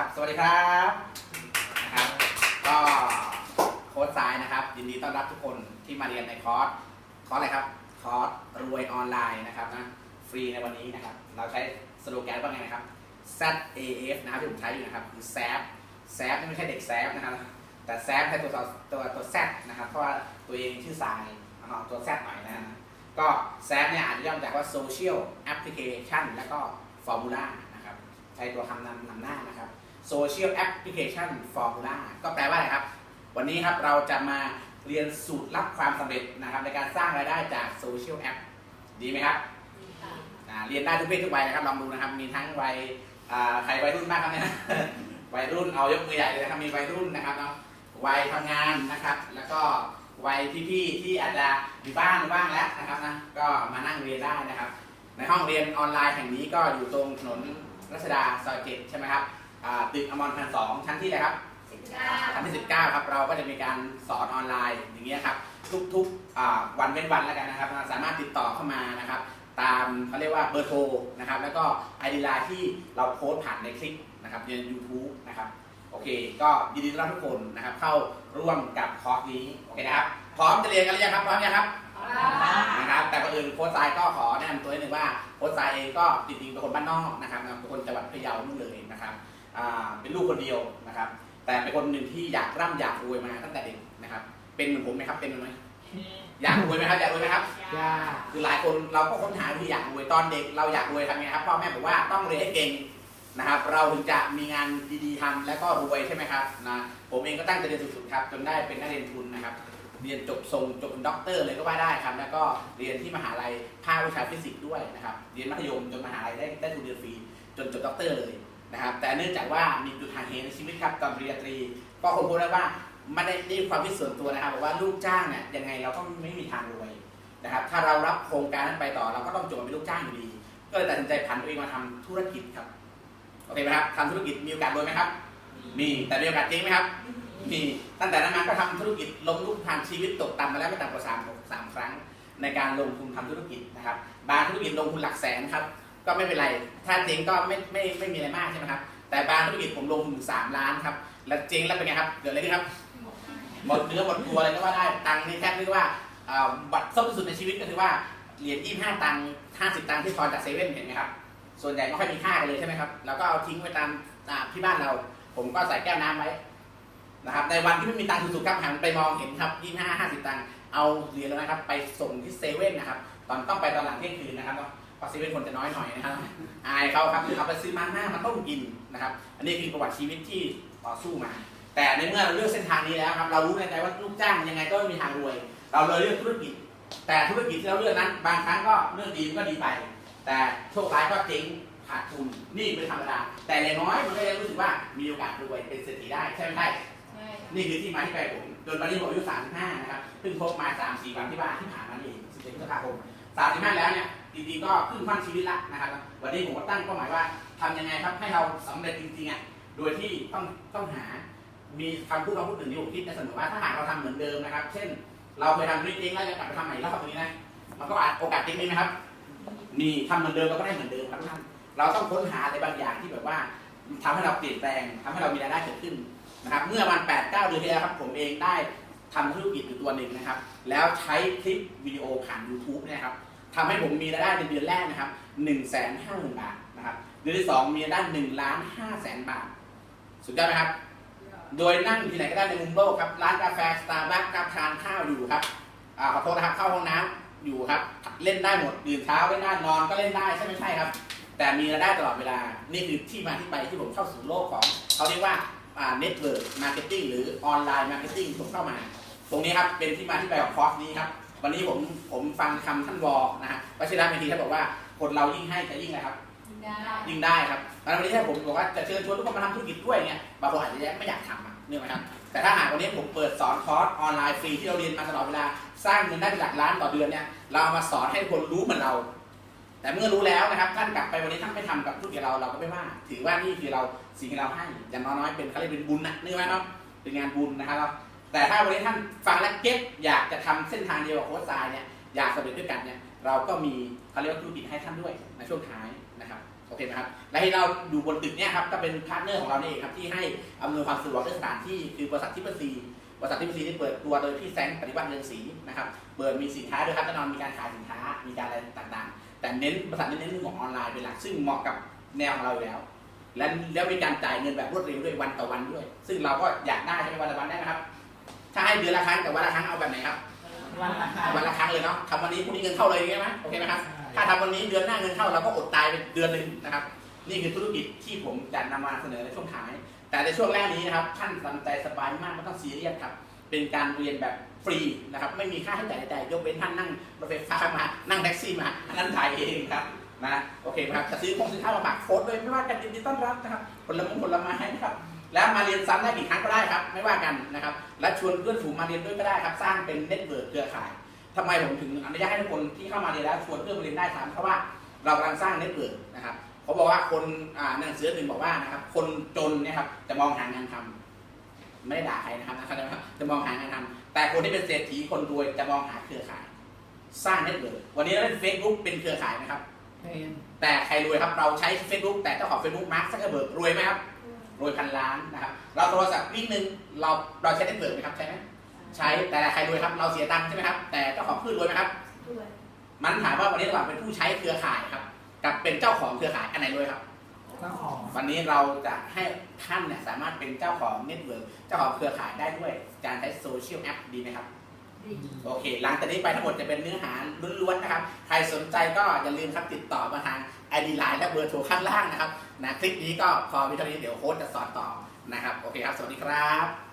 ครับ สวัสดีครับนะครับก็โค้ชสายนะครับ ยินดีต้อนรับทุกคนที่มาเรียนในคอร์สคอร์สอะไรครับคอร์สรวยออนไลน์นะครับนะฟรีในวันนี้นะครับ เราใช้สโลแกนว่าไงนะครับ ZAF นะครับที่ผมใช้อยู่นะครับคือ ZAF ZAF นี่ไม่ใช่เด็ก ZAF นะครับ แต่ ZAF ใช้ตัวตัวตัว Z นะครับเพราะว่าตัวเองชื่อสายเอาตัว Z หน่อยนะก็ ZAF เนี่ยอ่านย่อมาจากว่า Social Application แล้วก็ Formula นะครับใช้ตัวคำนำนำหน้านะครับ Social Application Formula ก็แปลว่าอะไรครับ วันนี้ครับเราจะมาเรียนสูตรลับความสำเร็จนะครับ ในการสร้างรายได้จาก Social App ดีไหมครับอ่าเรียนได้ทุกเพศทุกวัยนะครับลองดูนะครับ มีทั้งวัยอ่าใครวัยรุ่นบ้างครับเนี่ยวัยรุ่นเอายกมือใหญ่เลยนะครับมีวัยรุ่นนะครับเนาะวัยทำงานนะครับ แล้วก็วัยพี่ๆที่อาจจะมีบ้านบ้างแล้วนะครับนะก็มานั่งเรียนได้นะครับ ในห้องเรียนออนไลน์แห่งนี้ก็อยู่ตรงถนนรัชดาซอยเจ็ดใช่ไหมครับอ่า ตึกอมรพันธ์สองชั้นที่อะไรครับชั้นที่ 19 ครับ เราก็จะมีการสอนออนไลน์อย่างเงี้ยครับทุกๆอ่าวันเว้นวันแล้วกันนะครับ สามารถติดต่อเข้ามานะครับ ตามเขาเรียกว่าเบอร์โทรนะครับ แล้วก็ไอดีไลน์ที่เราโพสต์ผ่านในคลิปนะครับใน YouTube นะครับโอเค ก็ยินดีต้อนรับทุกคนนะครับ เข้าร่วมกับคอร์สนี้โอเคนะครับ พร้อมจะเรียนกันหรือยังครับพร้อมยังครับนะครับแต่ก่อนอื่นโค้ชทรายก็ขอแนะนำตัวนิดนึงว่าโค้ชทรายเองก็จริงๆเป็นคนบ้านนอกนะครับเป็นคนจังหวัดพะเยานู่นเลยนะครับอ่า เป็นลูกคนเดียวนะครับ แต่เป็นคนหนึ่งที่อยากร่ำอยากรวยมาตั้งแต่เด็กนะครับ เป็นเหมือนผมไหมครับเป็นไหมอยากรวยไหมครับอยากรวยไหมครับยาคือหลายคนเราก็ค้นหาวิธีอยากรวยตอนเด็ก เราอยากรวยทำไงครับพ่อแม่บอกว่าต้องเรียนให้เก่งนะครับ เราถึงจะมีงานดีๆทำและก็รวยใช่ไหมครับนะผมเองก็ตั้งใจเรียนสุดๆครับจนได้เป็นนักเรียนทุนนะครับ เรียนจบทรงจบเป็นด็อกเตอร์เลยก็ว่าได้ครับ แล้วก็เรียนที่มหาลัยภาควิชาฟิสิกส์ด้วยนะครับ เรียนมัธยมจนมหาลัยได้ได้ทุนเรียนฟรีจนจบด็อกเตอร์เลย นะครับ แต่เนื่องจากว่ามีจุดห่างเหในชีวิตครับตอนปริญญาตรีก็คนพบแล้วว่าไม่ได้ได้ความคิดส่วนตัวนะครับบอกว่าลูกจ้างเนี่ยยังไงเราก็ไม่มีทางรวยนะครับ ถ้าเรารับโครงการนั้นไปต่อเราก็ต้องจบมาเป็นลูกจ้างอยู่ดี ก็เลยตัดสินใจผันตัวเองมาทำธุรกิจครับโอเคไหมครับทำธุรกิจมีโอกาสรวยไหมครับ มีแต่มีโอกาสเจ๊งไหมครับมีตั้งแต่นั้นมาก็ทำธุรกิจลงทุนผ่านชีวิตตกต่ำมาแล้วไม่ต่ำกว่าสามสามครั้ง ในการลงทุนทำธุรกิจนะครับบางธุรกิจลงทุนหลักแสนครับ ก็ไม่เป็นไร ถ้าเจ๊งก็ไม่ไม่ไม่มีอะไรมากใช่ไหมครับ แต่บางธุรกิจผมลงทุนถึงสามล้านครับ แล้วเจ๊งแล้วเป็นไงครับ เกิดอะไรขึ้นครับ หมดเนื้อหมดตัวเลยก็ว่าได้ ตังค์นี่แทบเรียกว่าอ่อบัตรส้มที่สุดในชีวิตก็คือว่าเหรียญยี่ห้าตังค์ห้าสิบตังค์ที่ทอนจากเซเว่นเห็นไหมครับ ส่วนใหญ่ไม่ค่อยมีค่ากันเลยใช่ไหมครับ แล้วก็เอาทิ้งไว้ตามที่บ้านเรา ผมก็ใส่แก้วน้ำไว้นะครับ ในวันที่ไม่มีตังค์สุดๆครับหันไปมองเห็นครับยี่ห้าห้าสิบตังค์ เอาเหรียญแล้วนะครับ ไปส่งที่เซเว่นนะครับ ตอนต้องไปตอนหลังเที่ยงคืนนะครับเนาะ เพราะเซเว่นคนจะน้อยหน่อยนะครับ อายเขาครับเอาไปซื้อมาม่ามาต้มกินนะครับ อันนี้คือประวัติชีวิตที่ต่อสู้มา แต่ในเมื่อเราเลือกเส้นทางนี้แล้วครับ เรารู้ในใจว่าลูกจ้างยังไงก็ไม่มีทางรวย เราเลยเลือกธุรกิจ แต่ธุรกิจที่เราเลือกนั้น บางครั้งก็เรื่องดีมันก็ดีไป แต่โชคร้ายก็เจ๊งขาดทุนนี่เป็นธรรมดา แต่อย่างน้อยมันก็ยังรู้สึกว่ามีโอกาสรวยเป็นเศรษฐีได้ใช่ไหมใช่นี่คือที่มาที่ไปผมจนวันนี้ผมอายุ35นะครับเพิ่งพบมา3 4วันที่บ้านที่ผ่านมานี่เอง17พฤษภาคม35แล้วเนี่ย จริงๆก็ครึ่งค่อนชีวิตละนะครับ วันนี้ผมก็ตั้งเป้าหมายว่าทำยังไงครับให้เราสำเร็จจริงๆอะโดยที่ต้องต้องหามีคำพูดคำพูดหนึ่งที่ผมคิดในเสมอว่าถ้าหากเราทำเหมือนเดิมนะครับ เช่น เราเคยทำธุรกิจแล้วจะกลับไปทำใหม่รอบตรงนี้นะมันก็อาจโอกาสเจ๊งมีไหมครับมีทำเหมือนเดิมเราก็ได้เหมือนเดิมครับท่านเราต้องค้นหาอะไรบางอย่างที่แบบว่าทำให้เราเปลี่ยนแปลงทำให้เรามีรายได้เกิดขึ้นนะครับ เมื่อวัน8 9เก้าเดือนที่แล้วครับ ผมเองได้ทำธุรกิจอยู่ตัวหนึ่งนะครับ แล้วใช้คลิปวิดีโอผ่าน YouTube นะครับ ทำให้ผมมีรายได้ในเดือนแรกนะครับ1 5 0 0 0 0บาทนะครับเดือนที่2มีรายได้1ล้าน5แสนบาท สุดยอดไหมครับ โดยนั่งอยู่ที่ไหนก็ได้ในมุมโลกครับ ร้านกาแฟสตาร์บัคกับทานข้าวอยู่ครับอ่าขอโทษนะครับเข้าห้องน้ำอยู่ครับ เล่นได้หมดตื่นเช้าเล่นได้นอนก็เล่นได้ใช่ไหมใช่ครับ แต่มีรายได้ตลอดเวลา นี่คือที่มาที่ไปที่ผมเข้าสู่โลกของเขาเรียกว่าเน็ตเวิร์กมาร์เก็ตติ้งหรือออนไลน์มาร์เก็ตติ้งผมเข้ามา ตรงนี้ครับเป็นที่มาที่ไปของคอร์สนี้ครับ วันนี้ผมผมฟังคำท่านวอนะฮะวชิระเมธีท่านบอกว่าคนเรายิ่งให้จะยิ่งอะไรครับยิ่งได้ครับแล้ววันนี้ถ้าผมบอกว่าจะเชิญชวนทุกคนมาทำธุรกิจด้วยเนี่ยบางคนอาจจะยังไม่อยากทำอะเนี่ยไหมครับ แต่ถ้าหากวันนี้ผมเปิดสอนคอร์สออนไลน์ฟรีที่เราเรียนมาตลอดเวลา สร้างเงินได้เป็นหลักล้านต่อเดือนเนี่ย เราเอามาสอนให้คนรู้เหมือนเรา แต่เมื่อรู้แล้วนะครับ ท่านกลับไปวันนี้ท่านไม่ทำกับธุรกิจเราเราก็ไม่ว่า ถือว่านี่คือเราสิ่งที่เราให้อย่างน้อยๆเป็นเขาเรียกเป็นบุญนะนึกไหมครับเป็นงานบุญนะครับ แต่ถ้าวันนี้ท่านฟังแล้วเก็ตอยากจะทำเส้นทางเดียวกับโค้ชทรายเนี่ยอยากสำเร็จด้วยกันเนี่ยเราก็มีเขาเรียกว่าธุรกิจให้ท่านด้วยในช่วงท้ายนะครับโอเคไหมครับและที่เราอยู่บนตึกเนี่ยครับก็เป็นพาร์ทเนอร์ของเราเนี่เองครับที่ให้อำนวยความสะดวกด้วยสถานที่คือบริษัททิพย์ซีบริษัททิพย์ซีที่เปิดตัวโดยพี่แซงปฏิวัติเรืองศรีนะครับเปิดมีสินค้าด้วยครับแน่นอนมีการขายสินค้ามีการอะไรต่างๆ แต่เน้นบริษัทเน้นเรื่องของออนไลน์เป็นหลักซึ่งเหมาะกับแนวของเราแล้ว และแล้วมีการจ่ายเงินแบบรวดเร็วด้วยวันต่อวันด้วย ซึ่งเราก็อยากได้ใช่ไหมวันต่อวันได้ไหมครับ ถ้าให้เดือนละครั้งแต่วันละครั้งเอาแบบไหนครับ วันละครั้งวันละครั้งเลยเนาะทำวันนี้พรุ่งนี้เงินเข้าเลยใช่ไหมโอเคไหมครับ ถ้าทำวันนี้เดือนหน้าเงินเข้าเราก็อดตายไปเดือนหนึ่งนะครับ นี่คือธุรกิจที่ผมจะนำมาเสนอในช่วงท้าย แต่ในช่วงแรกนี้นะครับท่านทำใจสบายมากไม่ต้องซีเรียสครับ เป็นการเรียนแบบฟรีนะครับ ไม่มีค่าใช้จ่ายใดๆยกเว้นท่านนั่งรถไฟฟ้ามา นั่งแท็กซี่มาอันนั้นถ่ายเองครับนะโอเคไหมครับจะซื้อของสินค้ามาฝากโค้ดเลยไม่ว่ากันยินดีต้อนรับนะครับผลไม้ผลไม้นะครับ แล้วมาเรียนซ้ำได้กี่ครั้งก็ได้ครับ ไม่ว่ากันนะครับ และชวนเพื่อนฝูงมาเรียนด้วยก็ได้ครับ สร้างเป็นเน็ตเวิร์กเครือข่ายทำไมผมถึงอนุญาตให้ทุกคนที่เข้ามาเรียนแล้วชวนเพื่อนมาเรียนได้ครับเพราะว่าเรากำลังสร้างเน็ตเวิร์กนะครับเขาบอกว่าคนอ่าหนังสือหนึ่งบอกว่านะครับ คนจนเนี่ยครับจะมองหางานทำไม่ได้ด่าใครนะครับนะครับ จะมองหางานทำแต่คนที่เป็นเศรษฐีคนรวยจะมองหาเครือข่าย สร้างเน็ตเวิร์กวันนี้เราเล่นเฟซบุ๊กเป็นเครือข่ายนะครับเป็นแต่ใครรวยครับเราใช้ Facebook แต่เจ้าของ Facebook มาร์คซักเกอร์เบิร์กรวยไหมครับ รวยพันล้านนะครับ เราโทรศัพท์วิ่งหนึ่งเราเราใช้เน็ตเวิร์กไหมครับใช่ไหมใช้แต่ใครรวยครับเราเสียตังค์ใช่ไหมครับแต่เจ้าของพืชรวยไหมครับด้วยมันถามว่าวันนี้ระหว่างเป็นผู้ใช้เครือข่ายครับ กับเป็นเจ้าของเครือข่ายอันไหนรวยครับเจ้าของวันนี้เราจะให้ท่านเนี่ยสามารถเป็นเจ้าของเน็ตเวิร์กเจ้าของเครือข่ายได้ด้วยการใช้โซเชียลแอปดีไหมครับดีโอเค หลังจากนี้ไปทั้งหมดจะเป็นเนื้อหาล้วนๆนะครับ ใครสนใจก็อย่าลืมครับติดต่อมาทาง ไอดีไลน์และเบอร์โทรข้างล่างนะครับนะคลิปนี้ก็พอวิธีนี้เดี๋ยวโค้ชจะสอนต่อนะครับโอเคครับ สวัสดีครับ